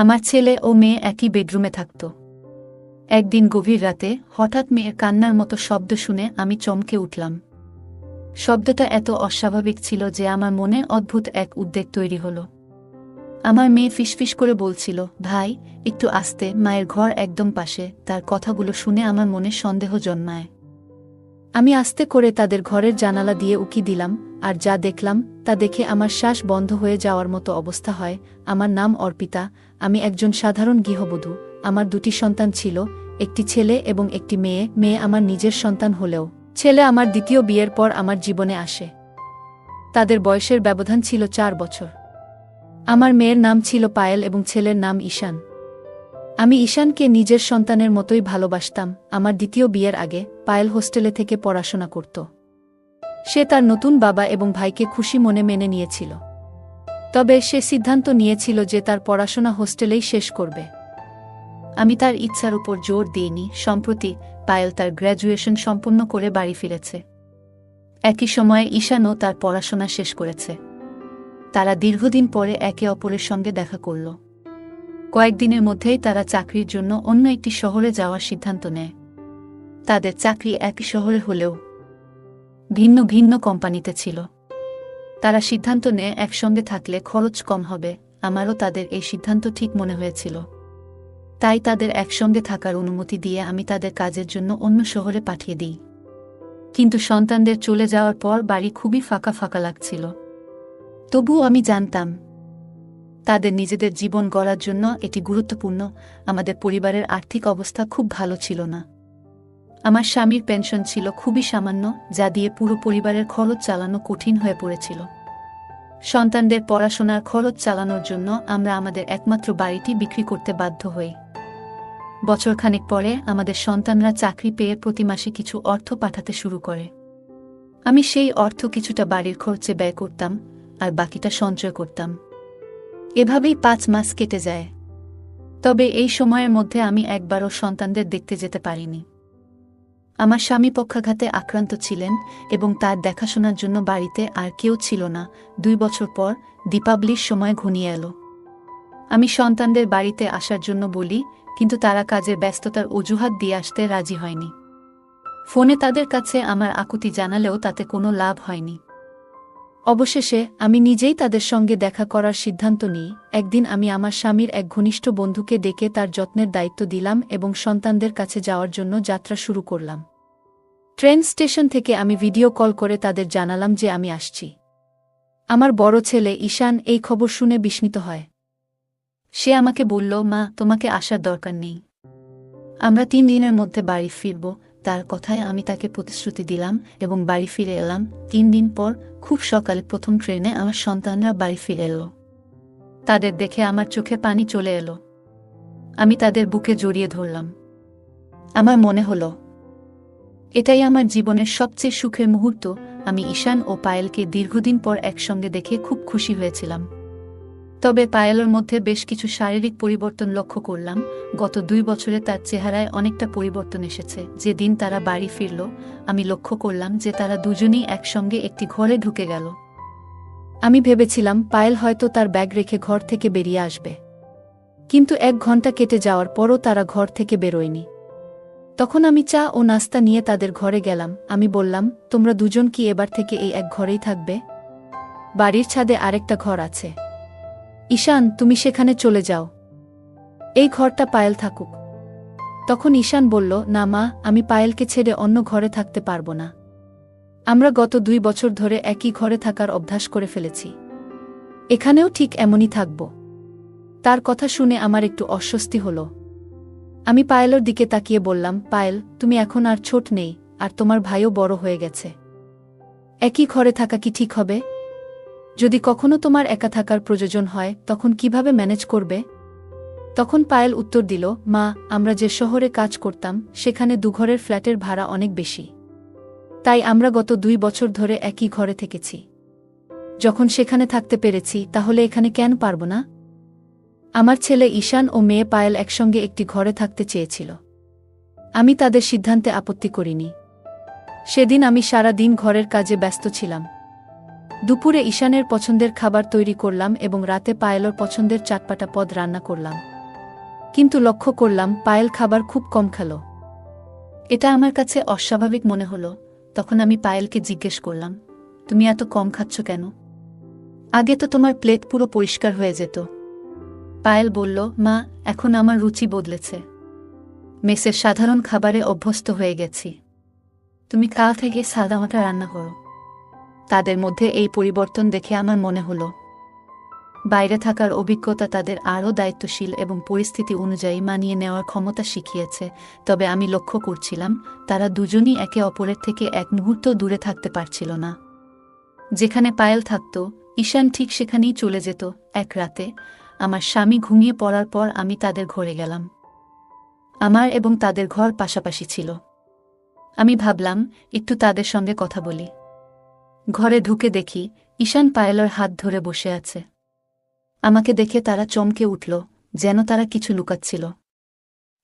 আমার ছেলে ও মেয়ে একই বেডরুমে থাকত। একদিন গভীর রাতে হঠাৎ মেয়ের কান্নার মতো শব্দ শুনে আমি চমকে উঠলাম। শব্দটা এত অস্বাভাবিক ছিল যে আমার মনে অদ্ভুত এক উদ্বেগ তৈরি হলো। আমার মেয়ে ফিসফিস করে বলছিল, ভাই, একটু আস্তে, মায়ের ঘর একদম পাশে। তার কথাগুলো শুনে আমার মনে সন্দেহ জন্মায়। আমি আস্তে করে তাদের ঘরের জানালা দিয়ে উকি দিলাম, আর যা দেখলাম, তা দেখে আমার শ্বাস বন্ধ হয়ে যাওয়ার মতো অবস্থা হয়। আমার নাম অর্পিতা, আমি একজন সাধারণ গৃহবধূ, আমার দুটি সন্তান ছিল, একটি ছেলে এবং একটি মেয়ে মেয়ে আমার নিজের সন্তান হলেও। ছেলে আমার দ্বিতীয় বিয়ের পর আমার জীবনে আসে। তাদের বয়সের ব্যবধান ছিল চার বছর। আমার মেয়ের নাম ছিল পায়েল এবং ছেলের নাম ঈশান। আমি ঈশানকে নিজের সন্তানের মতোই ভালোবাসতাম, আমার দ্বিতীয় বিয়ের আগে পায়েল হোস্টেলে থেকে পড়াশোনা করত। সে তার নতুন বাবা এবং ভাইকে খুশি মনে মেনে নিয়েছিল। তবে সে সিদ্ধান্ত নিয়েছিল যে তার পড়াশোনা হোস্টেলেই শেষ করবে। আমি তার ইচ্ছার উপর জোর দিইনি, সম্প্রতি পায়েল তার গ্র্যাজুয়েশন সম্পন্ন করে বাড়ি ফিরেছে। একই সময়ে ঈশানও তার পড়াশোনা শেষ করেছে। তারা দীর্ঘদিন পরে একে অপরের সঙ্গে দেখা করল। কয়েকদিনের মধ্যেই তারা চাকরির জন্য অন্য একটি শহরে যাওয়ার সিদ্ধান্ত নেয়। তাদের চাকরি একই শহরে হলেও ভিন্ন ভিন্ন কোম্পানিতে ছিল। তারা সিদ্ধান্ত নেয়, একসঙ্গে থাকলে খরচ কম হবে। আমারও তাদের এই সিদ্ধান্ত ঠিক মনে হয়েছিল। তাই তাদের একসঙ্গে থাকার অনুমতি দিয়ে আমি তাদের কাজের জন্য অন্য শহরে পাঠিয়ে দিই। কিন্তু সন্তানদের চলে যাওয়ার পর বাড়ি খুবই ফাঁকা ফাঁকা লাগছিল। তবুও আমি জানতাম তাদের নিজেদের জীবন গড়ার জন্য এটি গুরুত্বপূর্ণ। আমাদের পরিবারের আর্থিক অবস্থা খুব ভালো ছিল না। আমার স্বামীর পেনশন ছিল খুবই সামান্য, যা দিয়ে পুরো পরিবারের খরচ চালানো কঠিন হয়ে পড়েছিল। সন্তানদের পড়াশোনার খরচ চালানোর জন্য আমরা আমাদের একমাত্র বাড়িটি বিক্রি করতে বাধ্য হই। বছরখানেক পরে আমাদের সন্তানরা চাকরি পেয়ে প্রতি মাসে কিছু অর্থ পাঠাতে শুরু করে। আমি সেই অর্থ কিছুটা বাড়ির খরচে ব্যয় করতাম, আর বাকিটা সঞ্চয় করতাম। এভাবেই পাঁচ মাস কেটে যায়। তবে এই সময়ের মধ্যে আমি একবারও সন্তানদের দেখতে যেতে পারিনি। আমার স্বামী পক্ষাঘাতে আক্রান্ত ছিলেন এবং তার দেখাশোনার জন্য বাড়িতে আর কেউ ছিল না। দুই বছর পর দীপাবলির সময় ঘনিয়ে এলো। আমি সন্তানদের বাড়িতে আসার জন্য বলি, কিন্তু তারা কাজের ব্যস্ততার অজুহাত দিয়ে আসতে রাজি হয়নি। ফোনে তাদের কাছে আমার আকুতি জানালেও তাতে কোনো লাভ হয়নি। অবশেষে, আমি নিজেই তাদের সঙ্গে দেখা করার সিদ্ধান্ত নিই। একদিন আমি আমার স্বামীর এক ঘনিষ্ঠ বন্ধুকে ডেকে তার যত্নের দায়িত্ব দিলাম এবং সন্তানদের কাছে যাওয়ার জন্য যাত্রা শুরু করলাম। ট্রেন স্টেশন থেকে আমি ভিডিও কল করে তাদের জানালাম যে আমি আসছি। আমার বড় ছেলে ঈশান এই খবর শুনে বিস্মিত হয়। সে আমাকে বলল, মা, তোমাকে আসার দরকার নেই। আমরা তিন দিনের মধ্যে বাড়ি ফিরব। তার কথায় আমি তাকে প্রতিশ্রুতি দিলাম এবং বাড়ি ফিরে এলাম। তিন দিন পর খুব সকালে প্রথম ট্রেনে আমার সন্তানরা বাড়ি ফিরে এলো। তাদের দেখে আমার চোখে পানি চলে এলো। আমি তাদের বুকে জড়িয়ে ধরলাম। আমার মনে হলো, এটাই আমার জীবনের সবচেয়ে সুখের মুহূর্ত। আমি ঈশান ও পায়েলকে দীর্ঘদিন পর একসঙ্গে দেখে খুব খুশি হয়েছিলাম। তবে পায়েলের মধ্যে বেশ কিছু শারীরিক পরিবর্তন লক্ষ্য করলাম। গত দুই বছরে তার চেহারায় অনেকটা পরিবর্তন এসেছে। যেদিন তারা বাড়ি ফিরল, আমি লক্ষ্য করলাম যে তারা দুজনেই একসঙ্গে একটি ঘরে ঢুকে গেল। আমি ভেবেছিলাম, পায়েল হয়তো তার ব্যাগ রেখে ঘর থেকে বেরিয়ে আসবে। কিন্তু এক ঘণ্টা কেটে যাওয়ার পরও তারা ঘর থেকে বেরোয়নি। তখন আমি চা ও নাস্তা নিয়ে তাদের ঘরে গেলাম। আমি বললাম, তোমরা দুজন কি এবার থেকে এই এক ঘরেই থাকবে? বাড়ির ছাদে আরেকটা ঘর আছে। ঈশান, তুমি সেখানে চলে যাও। এই ঘরটা পায়েল থাকুক। তখন ঈশান বলল, না মা, আমি পায়েলকে ছেড়ে অন্য ঘরে থাকতে পারব না। আমরা গত দুই বছর ধরে একই ঘরে থাকার অভ্যাস করে ফেলেছি। এখানেও ঠিক এমনই থাকব। তার কথা শুনে আমার একটু অস্বস্তি হল। আমি পায়েলের দিকে তাকিয়ে বললাম, পায়েল, তুমি এখন আর ছোট নেই, আর তোমার ভাইও বড় হয়ে গেছে। একই ঘরে থাকা কি ঠিক হবে? যদি কখনো তোমার একা থাকার প্রয়োজন হয়, তখন কীভাবে ম্যানেজ করবে? তখন পায়েল উত্তর দিল, মা, আমরা যে শহরে কাজ করতাম, সেখানে দুঘরের ফ্ল্যাটের ভাড়া অনেক বেশি। তাই আমরা গত দুই বছর ধরে একই ঘরে থেকেছি। যখন সেখানে থাকতে পেরেছি, তাহলে এখানে কেন পারব না? আমার ছেলে ঈশান ও মেয়ে পায়েল একসঙ্গে একটি ঘরে থাকতে চেয়েছিল। আমি তাদের সিদ্ধান্তে আপত্তি করিনি। সেদিন আমি সারা দিন ঘরের কাজে ব্যস্ত ছিলাম। দুপুরে ঈশানের পছন্দের খাবার তৈরি করলাম এবং রাতে পায়েলর পছন্দের চাটপাটা পদ রান্না করলাম। কিন্তু লক্ষ্য করলাম, পায়েল খাবার খুব কম খেলো। এটা আমার কাছে অস্বাভাবিক মনে হলো। তখন আমি পায়েলকে জিজ্ঞেস করলাম, তুমি এত কম খাচ্ছ কেন? আগে তো তোমার প্লেট পুরো পরিষ্কার হয়ে যেত। পায়েল বলল, মা, এখন আমার রুচি বদলেছে। মেসের সাধারণ খাবারে অভ্যস্ত হয়ে গেছি। তুমি খাওয়া থেকে সাদা সাদামাটা রান্না করো। তাদের মধ্যে এই পরিবর্তন দেখে আমার মনে হলো। বাইরে থাকার অভিজ্ঞতা তাদের আরও দায়িত্বশীল এবং পরিস্থিতি অনুযায়ী মানিয়ে নেওয়ার ক্ষমতা শিখিয়েছে, তবে আমি লক্ষ্য করছিলাম, তারা দুজনই একে অপরের থেকে এক মুহূর্ত দূরে থাকতে পারছিল না। যেখানে পায়েল থাকত, ঈশান ঠিক সেখানেই চলে যেত, এক রাতে। আমার স্বামী ঘুমিয়ে পড়ার পর আমি তাদের ঘরে গেলাম। আমার এবং তাদের ঘর পাশাপাশি ছিল। আমি ভাবলাম, একটু তাদের সঙ্গে কথা বলি। ঘরে ঢুকে দেখি ঈশান পায়েলের হাত ধরে বসে আছে। আমাকে দেখে তারা চমকে উঠল, যেন তারা কিছু লুকাচ্ছিল।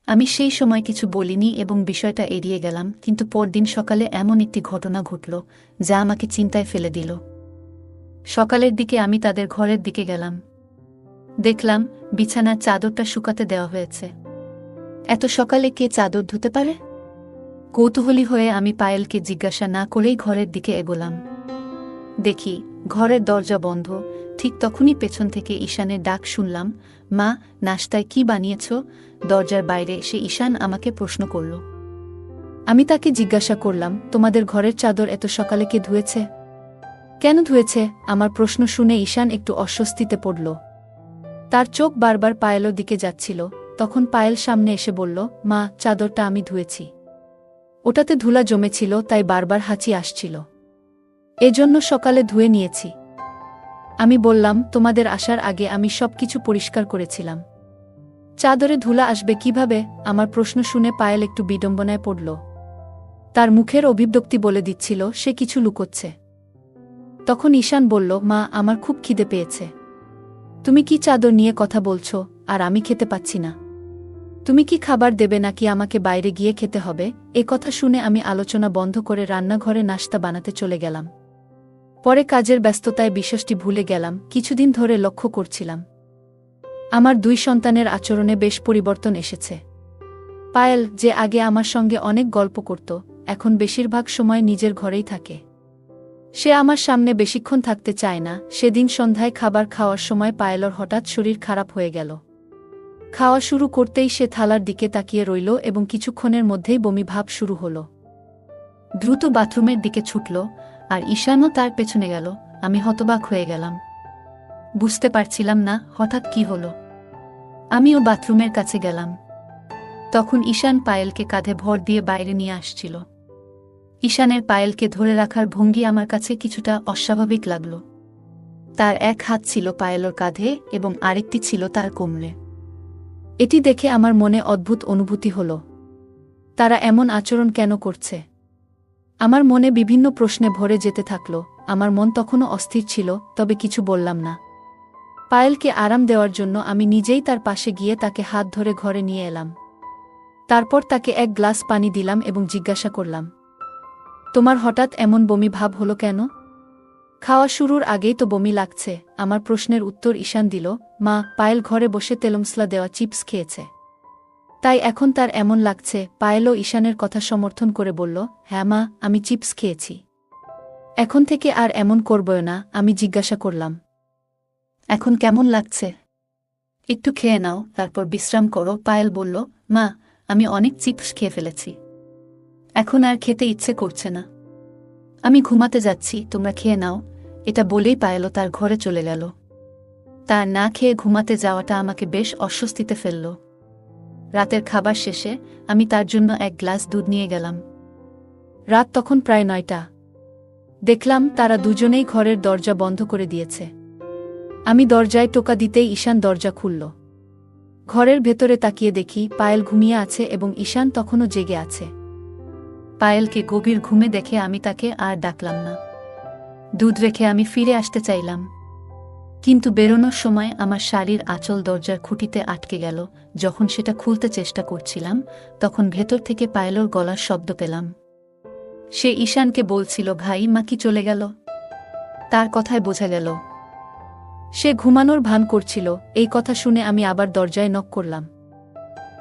আমি সেই সময় কিছু বলিনি এবং বিষয়টা এড়িয়ে গেলাম, কিন্তু পরদিন সকালে এমন একটি ঘটনা ঘটল, যা আমাকে চিন্তায় ফেলে দিল। সকালের দিকে আমি তাদের ঘরের দিকে গেলাম। দেখলাম, বিছানার চাদরটা শুকাতে দেওয়া হয়েছে। এত সকালে কে চাদর ধুতে পারে? কৌতূহলী হয়ে আমি পায়েলকে জিজ্ঞাসা না করেই ঘরের দিকে এগোলাম। দেখি, ঘরের দরজা বন্ধ। ঠিক তখনই পেছন থেকে ঈশানের ডাক শুনলাম, মা নাস্তায় কি বানিয়েছ? দরজার বাইরে এসে ঈশান আমাকে প্রশ্ন করল। আমি তাকে জিজ্ঞাসা করলাম, তোমাদের ঘরের চাদর এত সকালে কে ধুয়েছে? কেন ধুয়েছে? আমার প্রশ্ন শুনে ঈশান একটু অস্বস্তিতে পড়ল। তার চোখ বারবার পায়েলের দিকে যাচ্ছিল। তখন পায়েল সামনে এসে বলল, মা, চাদরটা আমি ধুয়েছি। ওটাতে ধুলা জমেছিল, তাই বারবার হাঁচি আসছিল। এজন্য সকালে ধুয়ে নিয়েছি। আমি বললাম, তোমাদের আসার আগে আমি সব কিছু পরিষ্কার করেছিলাম। চাদরে ধুলা আসবে কীভাবে? আমার প্রশ্ন শুনে পায়েল একটু বিডম্বনায় পড়ল। তার মুখের অভিব্যক্তি বলে দিচ্ছিল, সে কিছু লুকোচ্ছে। তখন ঈশান বলল, মা, আমার খুব খিদে পেয়েছে। তুমি কি চাদর নিয়ে কথা বলছো? আর আমি খেতে পাচ্ছি না। তুমি কি খাবার দেবে নাকি আমাকে বাইরে গিয়ে খেতে হবে? এ কথা শুনে আমি আলোচনা বন্ধ করে রান্নাঘরে নাস্তা বানাতে চলে গেলাম। পরে কাজের ব্যস্ততায় বিশ্বাসটি ভুলে গেলাম, কিছুদিন ধরে লক্ষ্য করছিলাম। আমার দুই সন্তানের আচরণে বেশ পরিবর্তন এসেছে। পায়েল, যে আগে আমার সঙ্গে অনেক গল্প করত, এখন বেশিরভাগ সময় নিজের ঘরেই থাকে। সে আমার সামনে বেশিক্ষণ থাকতে চায় না, সেদিন সন্ধ্যায় খাবার খাওয়ার সময় পায়েলর হঠাৎ শরীর খারাপ হয়ে গেল। খাওয়া শুরু করতেই সে থালার দিকে তাকিয়ে রইল এবং কিছুক্ষণের মধ্যেই বমি ভাব শুরু হল। দ্রুত বাথরুমের দিকে ছুটল, আর ঈশানও তার পেছনে গেল। আমি হতবাক হয়ে গেলাম। বুঝতে পারছিলাম না, হঠাৎ কি হল। আমিও বাথরুমের কাছে গেলাম। তখন ঈশান পায়েলকে কাঁধে ভর দিয়ে বাইরে নিয়ে আসছিল। ঈশানের পায়েলকে ধরে রাখার ভঙ্গি আমার কাছে কিছুটা অস্বাভাবিক লাগল। তার এক হাত ছিল পায়েলর কাঁধে এবং আরেকটি ছিল তার কোমরে। এটি দেখে আমার মনে অদ্ভুত অনুভূতি হল। তারা এমন আচরণ কেন করছে? আমার মনে বিভিন্ন প্রশ্নে ভরে যেতে থাকল, আমার মন তখনও অস্থির ছিল, তবে কিছু বললাম না। পায়েলকে আরাম দেওয়ার জন্য আমি নিজেই তার পাশে গিয়ে তাকে হাত ধরে ঘরে নিয়ে এলাম। তারপর তাকে এক গ্লাস পানি দিলাম এবং জিজ্ঞাসা করলাম, তোমার হঠাৎ এমন বমি ভাব হলো কেন? খাওয়া শুরুর আগেই তো বমি লাগছে। আমার প্রশ্নের উত্তর ঈশান দিল, মা, পায়েল ঘরে বসে তেলমসলা দেওয়া চিপস খেয়েছে। তাই এখন তার এমন লাগছে, পায়েলও ঈশানের কথা সমর্থন করে বলল হ্যাঁ মা, আমি চিপস খেয়েছি। এখন থেকে আর এমন করবই না, আমি জিজ্ঞাসা করলাম, এখন কেমন লাগছে? একটু খেয়ে নাও, তারপর বিশ্রাম করো, পায়েল বলল, মা, আমি অনেক চিপস খেয়ে ফেলেছি। এখন আর খেতে ইচ্ছে করছে না। আমি ঘুমাতে যাচ্ছি, তোমরা খেয়ে নাও। এটা বলেই পায়েলও তার ঘরে চলে গেল। তার না খেয়ে ঘুমাতে যাওয়াটা আমাকে বেশ অস্বস্তিতে ফেলল। রাতের খাবার শেষে আমি তার জন্য এক গ্লাস দুধ নিয়ে গেলাম। রাত তখন প্রায় নয়টা। দেখলাম তারা দুজনেই ঘরের দরজা বন্ধ করে দিয়েছে। আমি দরজায় টোকা দিতেই ঈশান দরজা খুলল। ঘরের ভেতরে তাকিয়ে দেখি পায়েল ঘুমিয়ে আছে এবং ঈশান তখনও জেগে আছে। পায়েলকে গভীর ঘুমে দেখে আমি তাকে আর ডাকলাম না। দুধ রেখে আমি ফিরে আসতে চাইলাম। কিন্তু বেরোনোর সময় আমার শাড়ির আঁচল দরজার খুঁটিতে আটকে গেল। যখন সেটা খুলতে চেষ্টা করছিলাম, তখন ভেতর থেকে পায়েলর গলার শব্দ পেলাম। সে ঈশানকে বলছিল, ভাই, মা কি চলে গেল? তার কথায় বোঝা গেল। সে ঘুমানোর ভান করছিল। এই কথা শুনে আমি আবার দরজায় নক করলাম।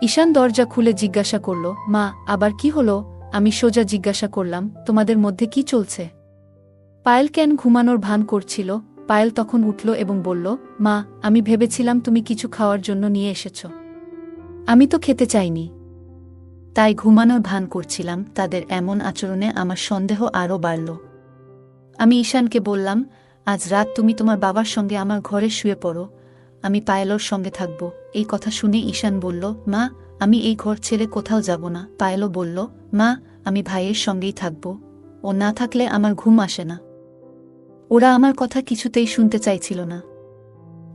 ঈশান দরজা খুলে জিজ্ঞাসা করল, মা, আবার কি হলো? আমি সোজা জিজ্ঞাসা করলাম, তোমাদের মধ্যে কি চলছে? পায়েল কেন ঘুমানোর ভান করছিল? পায়েল তখন উঠল এবং বলল, মা, আমি ভেবেছিলাম তুমি কিছু খাওয়ার জন্য নিয়ে এসেছ। আমি তো খেতে চাইনি। তাই ঘুমানোর ভান করছিলাম, তাদের এমন আচরণে আমার সন্দেহ আরও বাড়ল। আমি ঈশানকে বললাম, আজ রাত তুমি তোমার বাবার সঙ্গে আমার ঘরে শুয়ে পড়ো। আমি পায়েলর সঙ্গে থাকব। এই কথা শুনে ঈশান বলল, মা, আমি এই ঘর ছেড়ে কোথাও যাব না। পায়েলও বলল, মা, আমি ভাইয়ের সঙ্গেই থাকব। ও না থাকলে আমার ঘুম আসে না। ওরা আমার কথা কিছুতেই শুনতে চাইছিল না।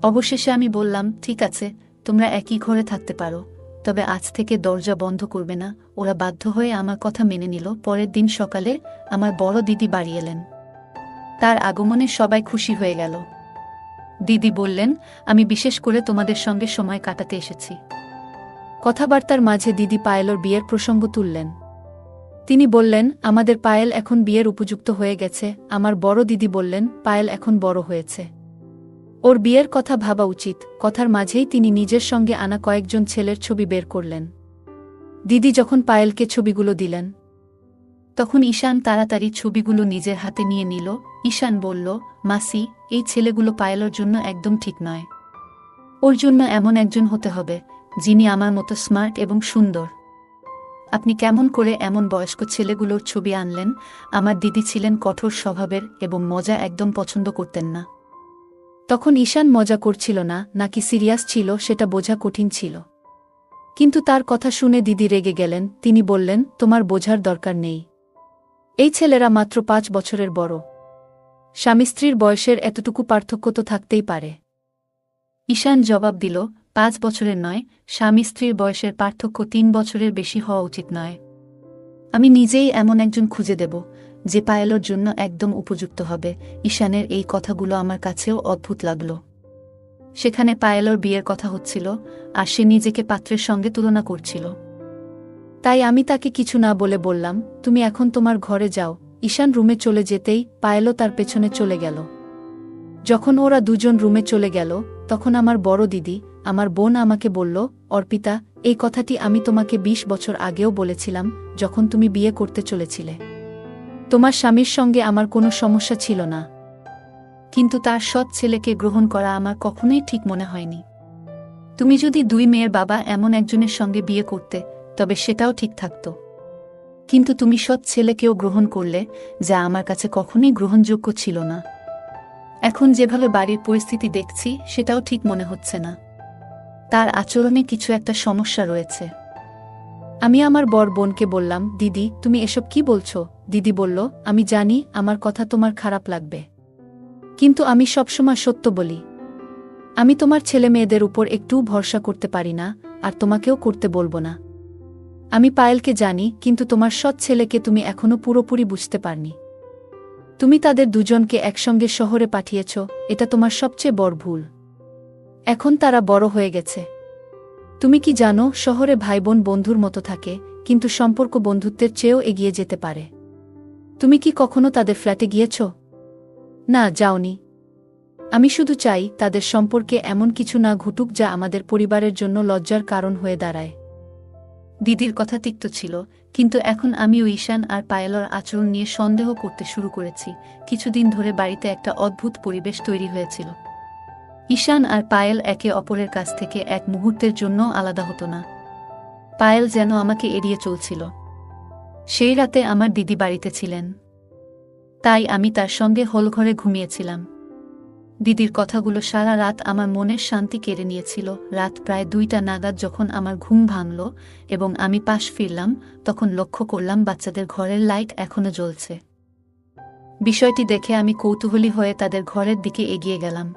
অবশেষে আমি বললাম, ঠিক আছে, তোমরা একই ঘরে থাকতে পারো। তবে আজ থেকে দরজা বন্ধ করবে না। ওরা বাধ্য হয়ে আমার কথা মেনে নিল। পরের দিন সকালে আমার বড় দিদি বাড়ি এলেন। তার আগমনে সবাই খুশি হয়ে গেল। দিদি বললেন, আমি বিশেষ করে তোমাদের সঙ্গে সময় কাটাতে এসেছি। কথাবার্তার মাঝে দিদি পায়েলর বিয়ের প্রসঙ্গ তুললেন। তিনি বললেন, আমাদের পায়েল এখন বিয়ের উপযুক্ত হয়ে গেছে। আমার বড় দিদি বললেন, পায়েল এখন বড় হয়েছে। ওর বিয়ের কথা ভাবা উচিত। কথার মাঝেই তিনি নিজের সঙ্গে আনা কয়েকজন ছেলের ছবি বের করলেন। দিদি যখন পায়েলকে ছবিগুলো দিলেন, তখন ঈশান তাড়াতাড়ি ছবিগুলো নিজের হাতে নিয়ে নিল ঈশান বলল, মাসি, এই ছেলেগুলো পায়েলের জন্য একদম ঠিক নয়। ওর জন্য এমন একজন হতে হবে, যিনি আমার মতো স্মার্ট এবং সুন্দর। আপনি কেমন করে এমন বয়স্ক ছেলেগুলোর ছবি আনলেন? আমার দিদি ছিলেন কঠোর স্বভাবের এবং মজা একদম পছন্দ করতেন না। তখন ঈশান মজা করছিল না, নাকি সিরিয়াস ছিল সেটা বোঝা কঠিন ছিল। কিন্তু তার কথা শুনে দিদি রেগে গেলেন, তিনি বললেন, তোমার বোঝার দরকার নেই। এই ছেলেরা মাত্র পাঁচ বছরের বড়। স্বামী স্ত্রীর বয়সের এতটুকু পার্থক্য তো থাকতেই পারে। ঈশান জবাব দিল, পাঁচ বছরের নয়, স্বামী স্ত্রীর বয়সের পার্থক্য তিন বছরের বেশি হওয়া উচিত নয়। আমি নিজেই এমন একজন খুঁজে দেব, যে পায়েলোর জন্য একদম উপযুক্ত হবে। ঈশানের এই কথাগুলো আমার কাছেও অদ্ভুত লাগল। সেখানে পায়েলোর বিয়ের কথা হচ্ছিল, আর সে নিজেকে পাত্রের সঙ্গে তুলনা করছিল। তাই আমি তাকে কিছু না বলে বললাম, তুমি এখন তোমার ঘরে যাও ঈশান রুমে চলে যেতেই পায়েলও তার পেছনে চলে গেল। যখন ওরা দুজন রুমে চলে গেল, তখন আমার বড় দিদি, আমার বোন আমাকে বলল, অর্পিতা, এই কথাটি আমি তোমাকে ২০ বছর আগেও বলেছিলাম, যখন তুমি বিয়ে করতে চলেছিলে। তোমার স্বামীর সঙ্গে আমার কোনো সমস্যা ছিল না। কিন্তু তার সৎ ছেলেকে গ্রহণ করা আমার কখনোই ঠিক মনে হয়নি। তুমি যদি দুই মেয়ের বাবা এমন একজনের সঙ্গে বিয়ে করতে, তবে সেটাও ঠিক থাকত। কিন্তু তুমি সৎ ছেলেকেও গ্রহণ করলে, যা আমার কাছে কখনোই গ্রহণযোগ্য ছিল না। এখন যেভাবে বাড়ির পরিস্থিতি দেখছি, সেটাও ঠিক মনে হচ্ছে না। তার আচরণে কিছু একটা সমস্যা রয়েছে। আমি আমার বর বোনকে বললাম, দিদি, তুমি এসব কি বলছো? দিদি বলল, আমি জানি, আমার কথা তোমার খারাপ লাগবে। কিন্তু আমি সবসময় সত্য বলি। আমি তোমার ছেলে মেয়েদের উপর একটুও ভরসা করতে পারি না, আর তোমাকেও করতে বলব না। আমি পায়েলকে জানি, কিন্তু তোমার সৎ ছেলেকে তুমি এখনও পুরোপুরি বুঝতে পারনি। তুমি তাদের দুজনকে একসঙ্গে শহরে পাঠিয়েছ, এটা তোমার সবচেয়ে বড় ভুল। এখন তারা বড় হয়ে গেছে। তুমি কি জানো, শহরে ভাইবোন বন্ধুর মতো থাকে, কিন্তু সম্পর্ক বন্ধুত্বের চেয়েও এগিয়ে যেতে পারে। তুমি কি কখনো তাদের ফ্ল্যাটে গিয়েছ? না, যাওনি। আমি শুধু চাই, তাদের সম্পর্কে এমন কিছু না ঘটুক যা আমাদের পরিবারের জন্য লজ্জার কারণ হয়ে দাঁড়ায়। দিদির কথা তিক্ত ছিল, কিন্তু এখন আমি আমিও ঈশান আর পায়েলর আচরণ নিয়ে সন্দেহ করতে শুরু করেছি। কিছুদিন ধরে বাড়িতে একটা অদ্ভুত পরিবেশ তৈরি হয়েছিল। ঈশান আর পায়েল একে অপরের কাছ থেকে এক মুহূর্তের জন্য আলাদা হতো না। পায়েল যেন আমাকে এড়িয়ে চলছিল। সেই রাতে আমার দিদি বাড়িতে ছিলেন। তাই আমি তার সঙ্গে হোলঘরে ঘুমিয়েছিলাম। দিদির কথাগুলো সারা রাত আমার মনের শান্তি কেড়ে নিয়েছিল। রাত প্রায় দুইটা নাগাদ যখন আমার ঘুম ভাঙল এবং আমি পাশ ফিরলাম, তখন লক্ষ্য করলাম বাচ্চাদের ঘরের লাইট এখনও জ্বলছে। বিষয়টি দেখে আমি কৌতূহলী হয়ে তাদের ঘরের দিকে এগিয়ে গেলাম।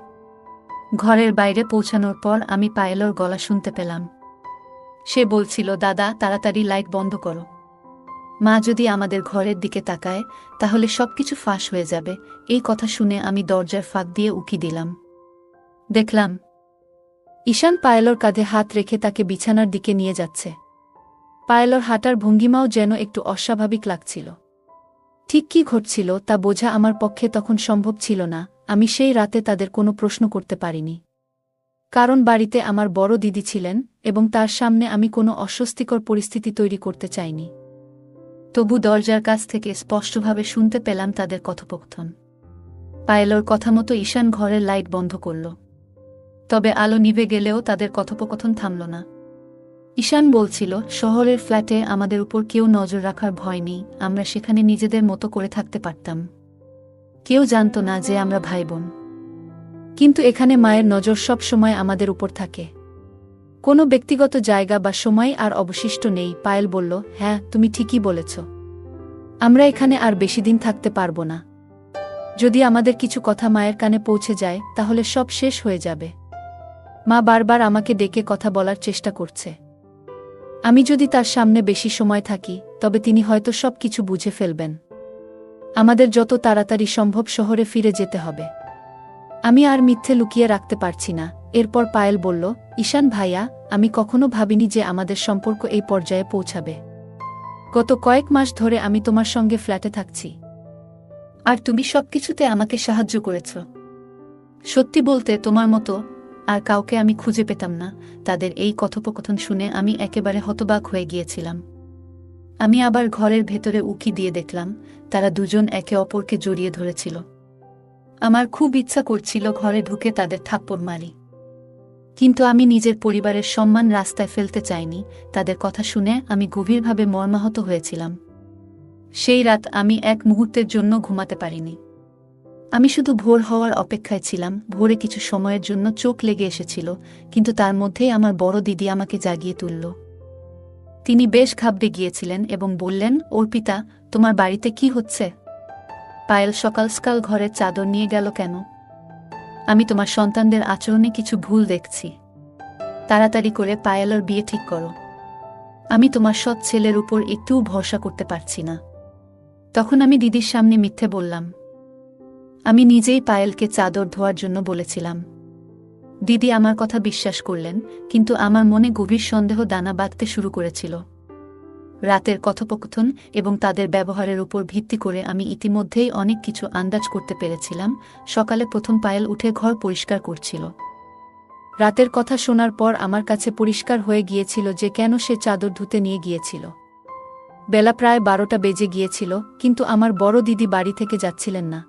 ঘরের বাইরে পৌঁছানোর পর আমি পায়েলর গলা শুনতে পেলাম। সে বলছিল, দাদা, তাড়াতাড়ি লাইট বন্ধ করো। মা যদি আমাদের ঘরের দিকে তাকায়, তাহলে সবকিছু ফাঁস হয়ে যাবে। এই কথা শুনে আমি দরজার ফাঁক দিয়ে উকি দিলাম। দেখলাম, ঈশান পায়েলর কাঁধে হাত রেখে তাকে বিছানার দিকে নিয়ে যাচ্ছে। পায়েলর হাঁটার ভঙ্গিমাও যেন একটু অস্বাভাবিক লাগছিল। ঠিক কি ঘটছিল তা বোঝা আমার পক্ষে তখন সম্ভব ছিল না, আমি সেই রাতে তাদের কোনো প্রশ্ন করতে পারিনি। কারণ বাড়িতে আমার বড় দিদি ছিলেন এবং তার সামনে আমি কোনো অস্বস্তিকর পরিস্থিতি তৈরি করতে চাইনি। তবু দরজার কাছ থেকে স্পষ্টভাবে শুনতে পেলাম তাদের কথোপকথন। পায়েলোর কথা মতো ঈশান ঘরের লাইট বন্ধ করল। তবে আলো নিভে গেলেও তাদের কথোপকথন থামল না। ঈশান বলছিল, শহরের ফ্ল্যাটে আমাদের উপর কেউ নজর রাখার ভয় নেই, আমরা সেখানে নিজেদের মতো করে থাকতে পারতাম। কেউ জানত না যে আমরা ভাই বোন। কিন্তু এখানে মায়ের নজর সব সময় আমাদের উপর থাকে। কোনো ব্যক্তিগত জায়গা বা সময় আর অবশিষ্ট নেই, পায়েল বলল হ্যাঁ তুমি ঠিকই বলেছ। আমরা এখানে আর বেশি দিন থাকতে পারব না। যদি আমাদের কিছু কথা মায়ের কানে পৌঁছে যায়, তাহলে সব শেষ হয়ে যাবে। মা বারবার আমাকে ডেকে কথা বলার চেষ্টা করছে। আমি যদি তার সামনে বেশি সময় থাকি, তবে তিনি হয়তো সব কিছু বুঝে ফেলবেন। আমাদের যত তাড়াতাড়ি সম্ভব শহরে ফিরে যেতে হবে। আমি আর মিথ্যে লুকিয়ে রাখতে পারছি না। এরপর পায়েল বলল, ঈশান ভাইয়া, আমি কখনো ভাবিনি যে আমাদের সম্পর্ক এই পর্যায়ে পৌঁছাবে। গত কয়েক মাস ধরে আমি তোমার সঙ্গে ফ্ল্যাটে থাকছি। আর তুমি সবকিছুতে আমাকে সাহায্য করেছ। সত্যি বলতে তোমার মতো আর কাউকে আমি খুঁজে পেতাম না। তাদের এই কথোপকথন শুনে আমি একেবারে হতবাক হয়ে গিয়েছিলাম। আমি আবার ঘরের ভেতরে উকি দিয়ে দেখলাম, তারা দুজন একে অপরকে জড়িয়ে ধরেছিল। আমার খুব ইচ্ছা করছিল ঘরে ঢুকে তাদের থাপ্পড় মারি। কিন্তু আমি নিজের পরিবারের সম্মান রাস্তায় ফেলতে চাইনি, তাদের কথা শুনে আমি গভীরভাবে মর্মাহত হয়েছিলাম। সেই রাত আমি এক মুহূর্তের জন্য ঘুমাতে পারিনি। আমি শুধু ভোর হওয়ার অপেক্ষায় ছিলাম, ভোরে কিছু সময়ের জন্য চোখ লেগে এসেছিল, কিন্তু তার মধ্যেই আমার বড় দিদি আমাকে জাগিয়ে তুলল। তিনি বেশ ঘাবড়ে গিয়েছিলেন এবং বললেন অর্পিতা তোমার বাড়িতে কি হচ্ছে? পায়েল সকাল সকাল ঘরের চাদর নিয়ে গেল কেন? আমি তোমার সন্তানদের আচরণে কিছু ভুল দেখছি। তাড়াতাড়ি করে পায়েলর বিয়ে ঠিক করো। আমি তোমার সৎ ছেলের উপর একটুও ভরসা করতে পারছি না। তখন আমি দিদির সামনে মিথ্যে বললাম। আমি নিজেই পায়েলকে চাদর ধোয়ার জন্য বলেছিলাম। দিদি আমার কথা বিশ্বাস করলেন, কিন্তু আমার মনে গভীর সন্দেহ দানা বাঁধতে শুরু করেছিল। রাতের কথোপকথন এবং তাদের ব্যবহারের উপর ভিত্তি করে আমি ইতিমধ্যেই অনেক কিছু আন্দাজ করতে পেরেছিলাম। সকালে প্রথম পায়েল উঠে ঘর পরিষ্কার করছিল। রাতের কথা শোনার পর আমার কাছে পরিষ্কার হয়ে গিয়েছিল যে কেন সে চাদর ধুতে নিয়ে গিয়েছিল। বেলা প্রায় বারোটা বেজে গিয়েছিল, কিন্তু আমার বড় দিদি বাড়ি থেকে যাচ্ছিলেন না।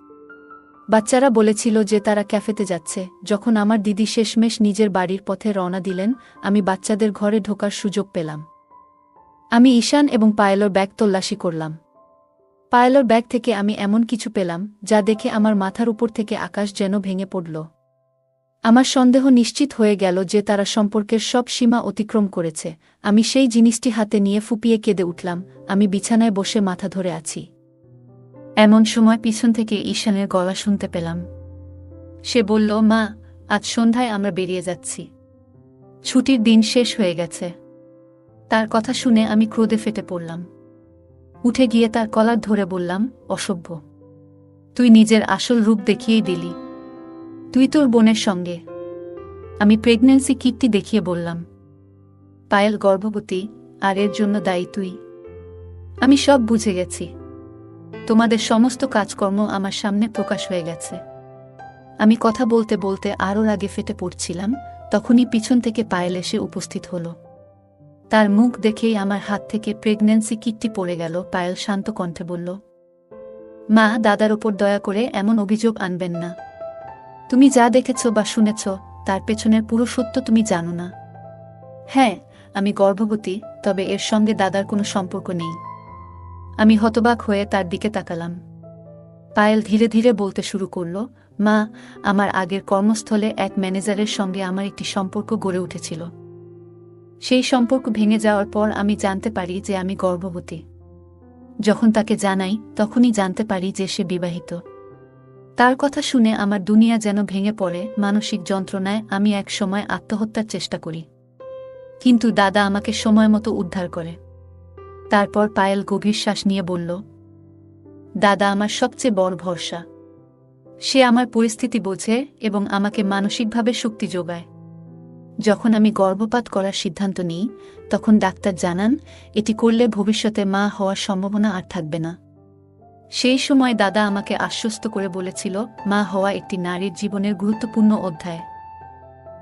বাচ্চারা বলেছিল যে তারা ক্যাফেতে যাচ্ছে। যখন আমার দিদি শেষমেশ নিজের বাড়ির পথে রওনা দিলেন, আমি বাচ্চাদের ঘরে ঢোকার সুযোগ পেলাম। আমি ঈশান এবং পায়েলর ব্যাগ তল্লাশি করলাম। পায়েলর ব্যাগ থেকে আমি এমন কিছু পেলাম, যা দেখে আমার মাথার উপর থেকে আকাশ যেন ভেঙে পড়ল। আমার সন্দেহ নিশ্চিত হয়ে গেল যে তারা সম্পর্কের সব সীমা অতিক্রম করেছে। আমি সেই জিনিসটি হাতে নিয়ে ফুপিয়ে কেঁদে উঠলাম। আমি বিছানায় বসে মাথা ধরে আছি। এমন সময় পিছন থেকে ঈশানের গলা শুনতে পেলাম। সে বলল, মা, আজ সন্ধ্যায় আমরা বেরিয়ে যাচ্ছি। ছুটির দিন শেষ হয়ে গেছে। তার কথা শুনে আমি ক্রোধে ফেটে পড়লাম। উঠে গিয়ে তার কলার ধরে বললাম, অসভ্য। তুই নিজের আসল রূপ দেখিয়েই দিলি। তুই তোর বোনের সঙ্গে। আমি প্রেগন্যান্সি কিটটি দেখিয়ে বললাম। পায়েল গর্ভবতী, আর এর জন্য দায়ী তুই। আমি সব বুঝে গেছি। তোমাদের সমস্ত কাজকর্ম আমার সামনে প্রকাশ হয়ে গেছে। আমি কথা বলতে বলতে আরও আগে ফেটে পড়ছিলাম, তখনই পিছন থেকে পায়েল এসে উপস্থিত হলো। তার মুখ দেখেই আমার হাত থেকে প্রেগন্যান্সি কিটটি পড়ে গেল, পায়েল শান্ত কণ্ঠে বলল, মা, দাদার ওপর দয়া করে এমন অভিযোগ আনবেন না। তুমি যা দেখেছ বা শুনেছ, তার পেছনের পুরো সত্য তুমি জানো না। হ্যাঁ আমি গর্ভবতী, তবে এর সঙ্গে দাদার কোনো সম্পর্ক নেই। আমি হতবাক হয়ে তার দিকে তাকালাম। পায়েল ধীরে ধীরে বলতে শুরু করল, মা, আমার আগের কর্মস্থলে এক ম্যানেজারের সঙ্গে আমার একটি সম্পর্ক গড়ে উঠেছিল। সেই সম্পর্ক ভেঙে যাওয়ার পর আমি জানতে পারি যে আমি গর্ভবতী। যখন তাকে জানাই, তখনই জানতে পারি যে সে বিবাহিত। তার কথা শুনে আমার দুনিয়া যেন ভেঙে পড়ে, মানসিক যন্ত্রণায় আমি এক সময় আত্মহত্যার চেষ্টা করি। কিন্তু দাদা আমাকে সময় মতো উদ্ধার করে। তারপর পায়েল গভীর শ্বাস নিয়ে বলল, দাদা আমার সবচেয়ে বড় ভরসা। সে আমার পরিস্থিতি বোঝে এবং আমাকে মানসিকভাবে শক্তি যোগায়। যখন আমি গর্ভপাত করার সিদ্ধান্ত নিই, তখন ডাক্তার জানান, এটি করলে ভবিষ্যতে মা হওয়ার সম্ভাবনা আর থাকবে না। সেই সময় দাদা আমাকে আশ্বস্ত করে বলেছিল, মা হওয়া একটি নারীর জীবনের গুরুত্বপূর্ণ অধ্যায়।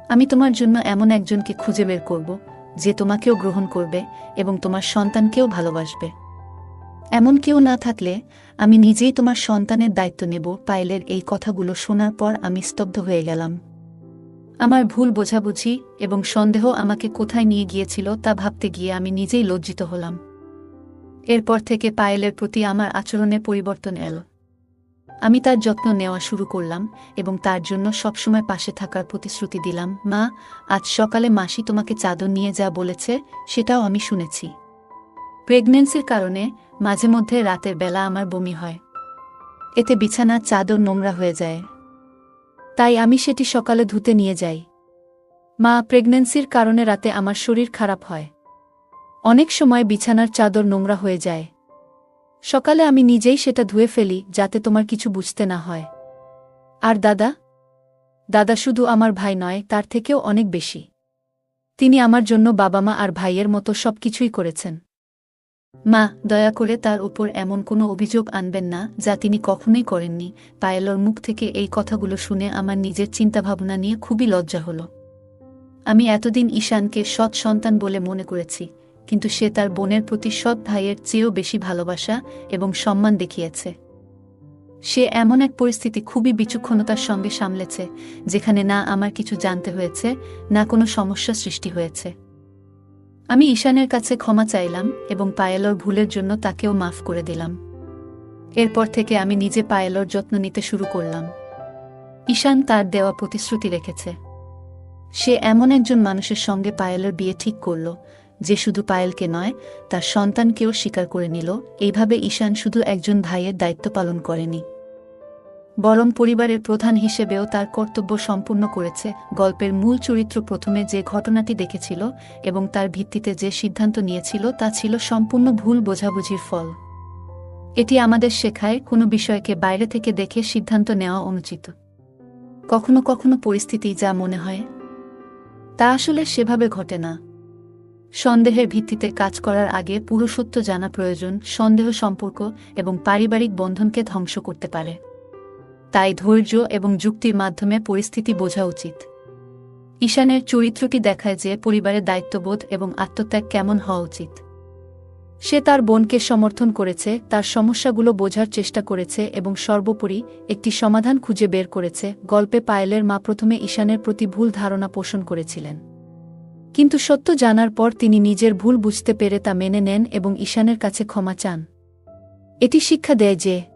আমি তোমার জন্য এমন একজনকে খুঁজে বের করব, যে তোমাকেও গ্রহণ করবে এবং তোমার সন্তানকেও ভালোবাসবে। এমন কেউ না থাকলে, আমি নিজেই তোমার সন্তানের দায়িত্ব নেব, পায়েলের এই কথাগুলো শোনার পর আমি স্তব্ধ হয়ে গেলাম। আমার ভুল বোঝাবুঝি এবং সন্দেহ আমাকে কোথায় নিয়ে গিয়েছিল তা ভাবতে গিয়ে আমি নিজেই লজ্জিত হলাম। এরপর থেকে পায়েলের প্রতি আমার আচরণে পরিবর্তন এলো। আমি তার যত্ন নেওয়া শুরু করলাম এবং তার জন্য সবসময় পাশে থাকার প্রতিশ্রুতি দিলাম, মা, আজ সকালে মাসি তোমাকে চাদর নিয়ে যা বলেছে, সেটাও আমি শুনেছি। প্রেগন্যান্সির কারণে মাঝে মধ্যে রাতের বেলা আমার বমি হয়। এতে বিছানার চাদর নোংরা হয়ে যায়। তাই আমি সেটি সকালে ধুতে নিয়ে যাই। মা, প্রেগন্যান্সির কারণে রাতে আমার শরীর খারাপ হয়। অনেক সময় বিছানার চাদর নোংরা হয়ে যায়। সকালে আমি নিজেই সেটা ধুয়ে ফেলি যাতে তোমার কিছু বুঝতে না হয়। আর দাদা? দাদা শুধু আমার ভাই নয়, তার থেকেও অনেক বেশি। তিনি আমার জন্য বাবা মা আর ভাইয়ের মতো সব কিছুই করেছেন। মা, দয়া করে তার উপর এমন কোনো অভিযোগ আনবেন না, যা তিনি কখনোই করেননি। পায়েলর মুখ থেকে এই কথাগুলো শুনে আমার নিজের চিন্তাভাবনা নিয়ে খুবই লজ্জা হল। আমি এতদিন ঈশানকে সৎ সন্তান বলে মনে করেছি, কিন্তু সে তার বোনের প্রতি সৎ ভাইয়ের চেয়েও বেশি ভালোবাসা এবং সম্মান দেখিয়েছে। সে এমন এক পরিস্থিতি খুবই বিচক্ষণতার সঙ্গে সামলেছে, যেখানে না আমার কিছু জানতে হয়েছে, না কোনো সমস্যা সৃষ্টি হয়েছে। আমি ঈশানের কাছে ক্ষমা চাইলাম এবং পায়েলর ভুলের জন্য তাকেও মাফ করে দিলাম। এরপর থেকে আমি নিজে পায়েলর যত্ন নিতে শুরু করলাম। ঈশান তার দেওয়া প্রতিশ্রুতি রেখেছে। সে এমন একজন মানুষের সঙ্গে পায়েলের বিয়ে ঠিক করল, যে শুধু পায়েলকে নয়, তার সন্তানকেও স্বীকার করে নিল। এইভাবে ঈশান শুধু একজন ভাইয়ের দায়িত্ব পালন করেনি। বরং পরিবারের প্রধান হিসেবেও তার কর্তব্য সম্পূর্ণ করেছে। গল্পের মূল চরিত্র প্রথমে যে ঘটনাটি দেখেছিল এবং তার ভিত্তিতে যে সিদ্ধান্ত নিয়েছিল তা ছিল সম্পূর্ণ ভুল বোঝাবুঝির ফল। এটি আমাদের শেখায় কোনো বিষয়কে বাইরে থেকে দেখে সিদ্ধান্ত নেওয়া অনুচিত। কখনো কখনো পরিস্থিতি যা মনে হয়, তা আসলে সেভাবে ঘটে না। সন্দেহের ভিত্তিতে কাজ করার আগে পুরো সত্য জানা প্রয়োজন, সন্দেহ সম্পর্ক এবং পারিবারিক বন্ধনকে ধ্বংস করতে পারে। তাই ধৈর্য এবং যুক্তির মাধ্যমে পরিস্থিতি বোঝা উচিত। ঈশানের চরিত্রটি দেখায় যে পরিবারের দায়িত্ববোধ এবং আত্মত্যাগ কেমন হওয়া উচিত। সে তার বোনকে সমর্থন করেছে, তার সমস্যাগুলো বোঝার চেষ্টা করেছে এবং সর্বোপরি একটি সমাধান খুঁজে বের করেছে। গল্পে পায়েলের মা প্রথমে ঈশানের প্রতি ভুল ধারণা পোষণ করেছিলেন। কিন্তু সত্য জানার পর তিনি নিজের ভুল বুঝতে পেরে তা মেনে নেন এবং ঈশানের কাছে ক্ষমা চান। এটি শিক্ষা দেয় যে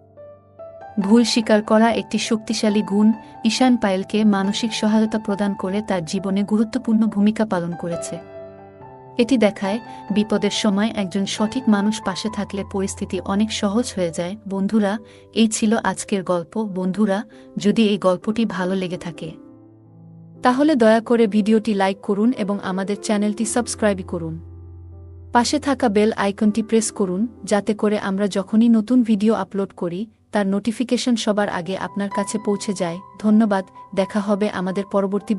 ভুল স্বীকার করা একটি শক্তিশালী গুণ ঈশান পায়েলকে মানসিক সহায়তা প্রদান করে তার জীবনে গুরুত্বপূর্ণ ভূমিকা পালন করেছে। এটি দেখায়, বিপদের সময় একজন সঠিক মানুষ পাশে থাকলে পরিস্থিতি অনেক সহজ হয়ে যায়। বন্ধুরা, এই ছিল আজকের গল্প। বন্ধুরা, যদি এই গল্পটি ভালো লেগে থাকে, তাহলে দয়া করে ভিডিওটি লাইক করুন এবং আমাদের চ্যানেলটি সাবস্ক্রাইব করুন। পাশে থাকা বেল আইকনটি প্রেস করুন, যাতে করে আমরা যখনই নতুন ভিডিও আপলোড করি তার নোটিফিকেশন সবার আগে আপনার কাছে পৌঁছে যায়। ধন্যবাদ দেখা হবে আমাদের পরবর্তী